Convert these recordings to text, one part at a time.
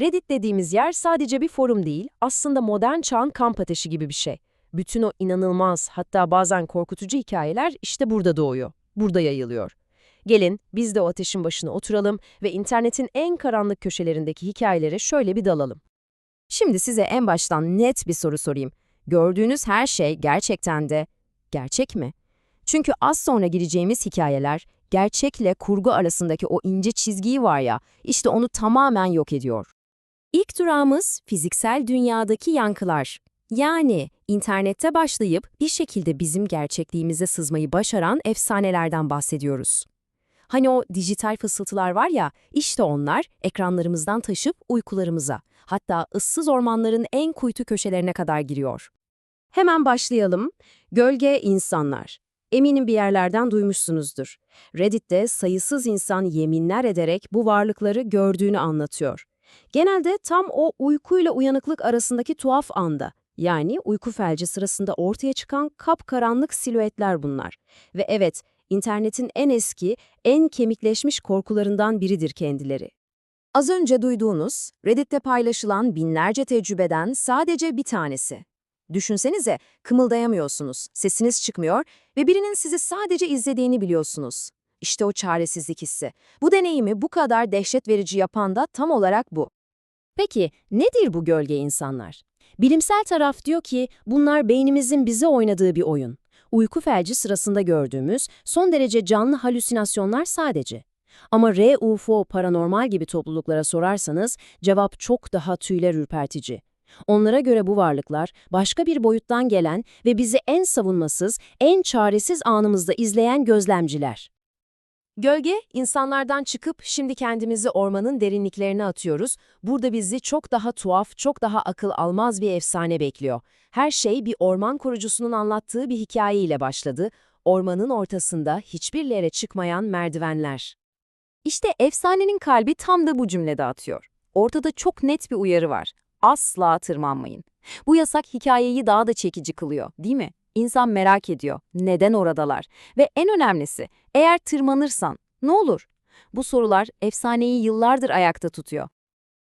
Reddit dediğimiz yer sadece bir forum değil, aslında modern çağın kamp ateşi gibi bir şey. Bütün o inanılmaz, hatta bazen korkutucu hikayeler işte burada doğuyor, burada yayılıyor. Gelin biz de o ateşin başına oturalım ve internetin en karanlık köşelerindeki hikayelere şöyle bir dalalım. Şimdi size en baştan net bir soru sorayım. Gördüğünüz her şey gerçekten de gerçek mi? Çünkü az sonra gireceğimiz hikayeler gerçekle kurgu arasındaki o ince çizgiyi var ya, işte onu tamamen yok ediyor. İlk durağımız fiziksel dünyadaki yankılar. Yani internette başlayıp bir şekilde bizim gerçekliğimize sızmayı başaran efsanelerden bahsediyoruz. Hani o dijital fısıltılar var ya, işte onlar ekranlarımızdan taşıp uykularımıza, hatta ıssız ormanların en kuytu köşelerine kadar giriyor. Hemen başlayalım. Gölge insanlar. Eminim bir yerlerden duymuşsunuzdur. Reddit'te sayısız insan yeminler ederek bu varlıkları gördüğünü anlatıyor. Genelde tam o uykuyla uyanıklık arasındaki tuhaf anda, yani uyku felci sırasında ortaya çıkan kapkaranlık silüetler bunlar. Ve evet, internetin en eski, en kemikleşmiş korkularından biridir kendileri. Az önce duyduğunuz, Reddit'te paylaşılan binlerce tecrübeden sadece bir tanesi. Düşünsenize, kımıldayamıyorsunuz, sesiniz çıkmıyor ve birinin sizi sadece izlediğini biliyorsunuz. İşte o çaresizlik hissi. Bu deneyimi bu kadar dehşet verici yapan da tam olarak bu. Peki nedir bu gölge insanlar? Bilimsel taraf diyor ki bunlar beynimizin bize oynadığı bir oyun. Uyku felci sırasında gördüğümüz son derece canlı halüsinasyonlar sadece. Ama RUFO paranormal gibi topluluklara sorarsanız cevap çok daha tüyler ürpertici. Onlara göre bu varlıklar başka bir boyuttan gelen ve bizi en savunmasız, en çaresiz anımızda izleyen gözlemciler. Gölge, insanlardan çıkıp şimdi kendimizi ormanın derinliklerine atıyoruz. Burada bizi çok daha tuhaf, çok daha akıl almaz bir efsane bekliyor. Her şey bir orman korucusunun anlattığı bir hikayeyle başladı. Ormanın ortasında hiçbir yere çıkmayan merdivenler. İşte efsanenin kalbi tam da bu cümlede atıyor. Ortada çok net bir uyarı var. Asla tırmanmayın. Bu yasak hikayeyi daha da çekici kılıyor, değil mi? İnsan merak ediyor. Neden oradalar? Ve en önemlisi, eğer tırmanırsan ne olur? Bu sorular efsaneyi yıllardır ayakta tutuyor.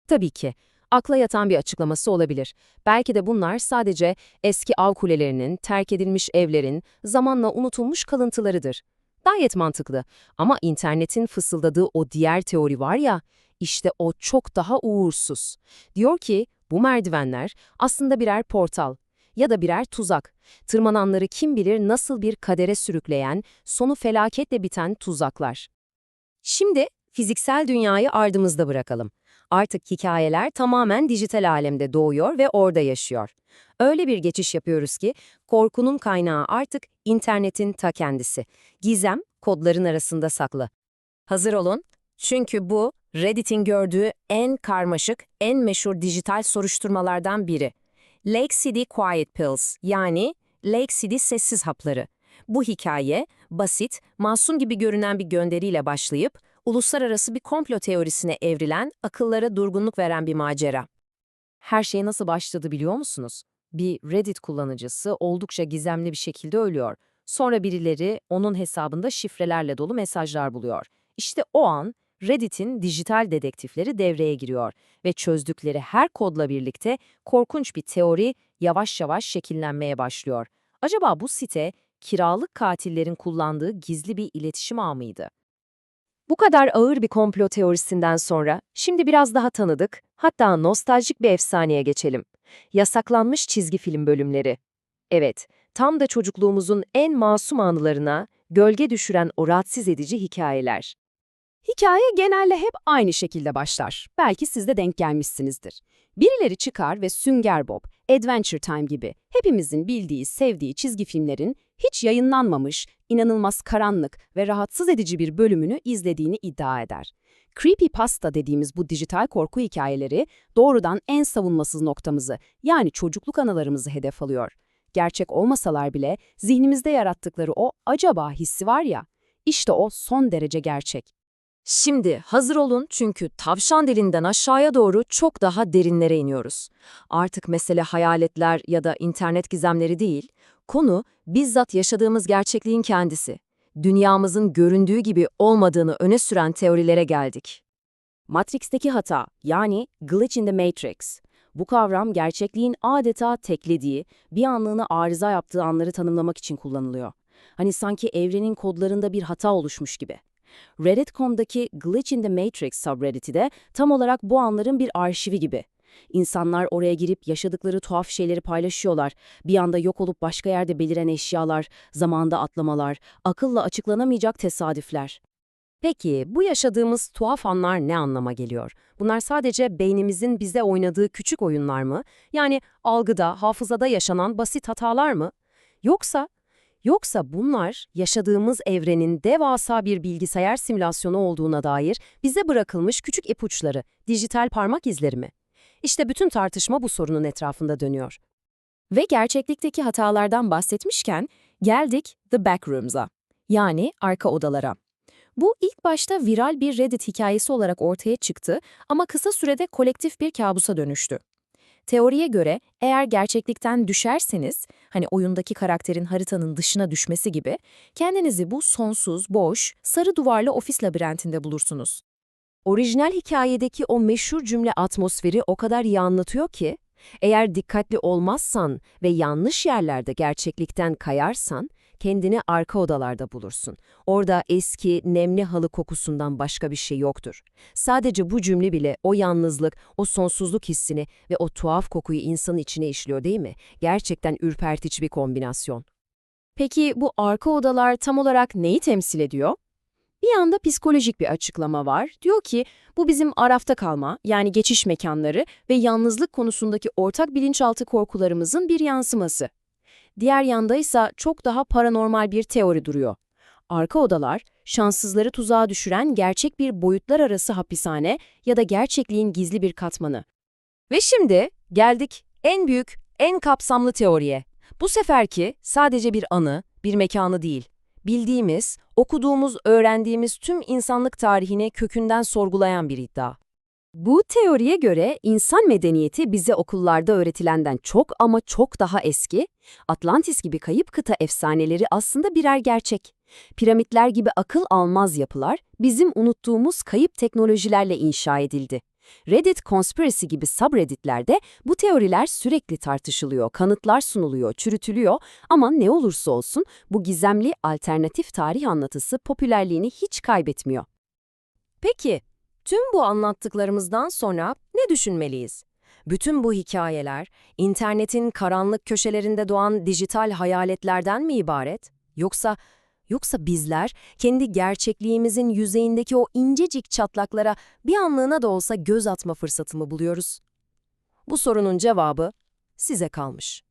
Tabii ki. Akla yatan bir açıklaması olabilir. Belki de bunlar sadece eski av kulelerinin, terk edilmiş evlerin, zamanla unutulmuş kalıntılarıdır. Gayet mantıklı. Ama internetin fısıldadığı o diğer teori var ya, işte o çok daha uğursuz. Diyor ki, bu merdivenler aslında birer portal ya da birer tuzak. Tırmananları kim bilir nasıl bir kadere sürükleyen, sonu felaketle biten tuzaklar. Şimdi fiziksel dünyayı ardımızda bırakalım. Artık hikayeler tamamen dijital alemde doğuyor ve orada yaşıyor. Öyle bir geçiş yapıyoruz ki korkunun kaynağı artık internetin ta kendisi. Gizem kodların arasında saklı. Hazır olun çünkü bu Reddit'in gördüğü en karmaşık, en meşhur dijital soruşturmalardan biri. Lake City Quiet Pills yani Lake City sessiz hapları. Bu hikaye basit, masum gibi görünen bir gönderiyle başlayıp uluslararası bir komplo teorisine evrilen, akıllara durgunluk veren bir macera. Her şey nasıl başladı biliyor musunuz? Bir Reddit kullanıcısı oldukça gizemli bir şekilde ölüyor. Sonra birileri onun hesabında şifrelerle dolu mesajlar buluyor. İşte o an Reddit'in dijital dedektifleri devreye giriyor ve çözdükleri her kodla birlikte korkunç bir teori yavaş yavaş şekillenmeye başlıyor. Acaba bu site kiralık katillerin kullandığı gizli bir iletişim ağı mıydı? Bu kadar ağır bir komplo teorisinden sonra şimdi biraz daha tanıdık, hatta nostaljik bir efsaneye geçelim. Yasaklanmış çizgi film bölümleri. Evet, tam da çocukluğumuzun en masum anılarına gölge düşüren o rahatsız edici hikayeler. Hikaye genelde hep aynı şekilde başlar. Belki siz de denk gelmişsinizdir. Birileri çıkar ve Sünger Bob, Adventure Time gibi hepimizin bildiği, sevdiği çizgi filmlerin hiç yayınlanmamış, inanılmaz karanlık ve rahatsız edici bir bölümünü izlediğini iddia eder. Creepypasta dediğimiz bu dijital korku hikayeleri doğrudan en savunmasız noktamızı, yani çocukluk anılarımızı hedef alıyor. Gerçek olmasalar bile zihnimizde yarattıkları o acaba hissi var ya, işte o son derece gerçek. Şimdi hazır olun çünkü tavşan dilinden aşağıya doğru çok daha derinlere iniyoruz. Artık mesele hayaletler ya da internet gizemleri değil, konu bizzat yaşadığımız gerçekliğin kendisi. Dünyamızın göründüğü gibi olmadığını öne süren teorilere geldik. Matrix'teki hata yani glitch in the matrix. Bu kavram gerçekliğin adeta teklediği, bir anlığına arıza yaptığı anları tanımlamak için kullanılıyor. Hani sanki evrenin kodlarında bir hata oluşmuş gibi. Reddit.com'daki Glitch in the Matrix subreddit'i de tam olarak bu anların bir arşivi gibi. İnsanlar oraya girip yaşadıkları tuhaf şeyleri paylaşıyorlar. Bir anda yok olup başka yerde beliren eşyalar, zamanda atlamalar, akılla açıklanamayacak tesadüfler. Peki bu yaşadığımız tuhaf anlar ne anlama geliyor? Bunlar sadece beynimizin bize oynadığı küçük oyunlar mı? Yani algıda, hafızada yaşanan basit hatalar mı? Yoksa yoksa bunlar yaşadığımız evrenin devasa bir bilgisayar simülasyonu olduğuna dair bize bırakılmış küçük ipuçları, dijital parmak izleri mi? İşte bütün tartışma bu sorunun etrafında dönüyor. Ve gerçeklikteki hatalardan bahsetmişken geldik The Backrooms'a. Yani arka odalara. Bu ilk başta viral bir Reddit hikayesi olarak ortaya çıktı ama kısa sürede kolektif bir kabusa dönüştü. Teoriye göre eğer gerçeklikten düşerseniz, hani oyundaki karakterin haritanın dışına düşmesi gibi, kendinizi bu sonsuz, boş, sarı duvarlı ofis labirentinde bulursunuz. Orijinal hikayedeki o meşhur cümle atmosferi o kadar iyi anlatıyor ki, eğer dikkatli olmazsan ve yanlış yerlerde gerçeklikten kayarsan, kendini arka odalarda bulursun. Orada eski, nemli halı kokusundan başka bir şey yoktur. Sadece bu cümle bile o yalnızlık, o sonsuzluk hissini ve o tuhaf kokuyu insanın içine işliyor değil mi? Gerçekten ürpertici bir kombinasyon. Peki bu arka odalar tam olarak neyi temsil ediyor? Bir yanda psikolojik bir açıklama var. Diyor ki bu bizim arafta kalma yani geçiş mekanları ve yalnızlık konusundaki ortak bilinçaltı korkularımızın bir yansıması. Diğer yanda ise çok daha paranormal bir teori duruyor. Arka odalar, şanssızları tuzağa düşüren gerçek bir boyutlar arası hapishane ya da gerçekliğin gizli bir katmanı. Ve şimdi geldik en büyük, en kapsamlı teoriye. Bu seferki sadece bir anı, bir mekanı değil. Bildiğimiz, okuduğumuz, öğrendiğimiz tüm insanlık tarihini kökünden sorgulayan bir iddia. Bu teoriye göre insan medeniyeti bize okullarda öğretilenden çok ama çok daha eski, Atlantis gibi kayıp kıta efsaneleri aslında birer gerçek. Piramitler gibi akıl almaz yapılar bizim unuttuğumuz kayıp teknolojilerle inşa edildi. Reddit Conspiracy gibi subredditlerde bu teoriler sürekli tartışılıyor, kanıtlar sunuluyor, çürütülüyor ama ne olursa olsun bu gizemli alternatif tarih anlatısı popülerliğini hiç kaybetmiyor. Peki, tüm bu anlattıklarımızdan sonra ne düşünmeliyiz? Bütün bu hikayeler, internetin karanlık köşelerinde doğan dijital hayaletlerden mi ibaret? Yoksa, yoksa bizler kendi gerçekliğimizin yüzeyindeki o incecik çatlaklara bir anlığına da olsa göz atma fırsatı mı buluyoruz? Bu sorunun cevabı size kalmış.